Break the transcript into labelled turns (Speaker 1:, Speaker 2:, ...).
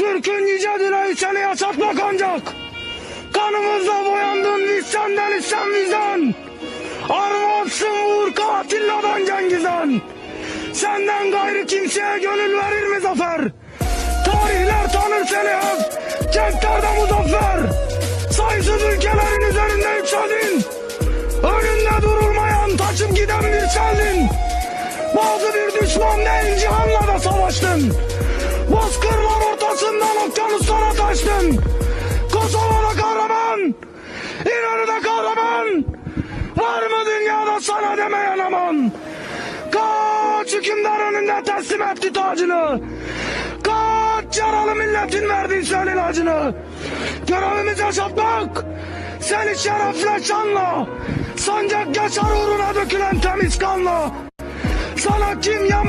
Speaker 1: Türk'ün yüce dileği seni yaşatmak ancak. Kanımızla boyandın biz senden istem bizden. Armağansın vur katilladan Cengiz'den. Senden gayrı kimseye gönül verir mi zafer? Tarihler tanır seni hep. Cenklerde muzaffer. Sayısız ülkelerin üzerinde yükseldin. Önünde durulmayan taçıp giden bir seldin. Bazı bir düşman değil cihanla da savaştın. Sana demeyen aman? Kaç hükümdar önünde teslim etti tacını. Kaç yaralı milletin verdiği sen ilacını. Görevimiz yaşatmak. Seni şerefle şanla. Sancak geçer uğruna dökülen temiz kanla. Sana kim yan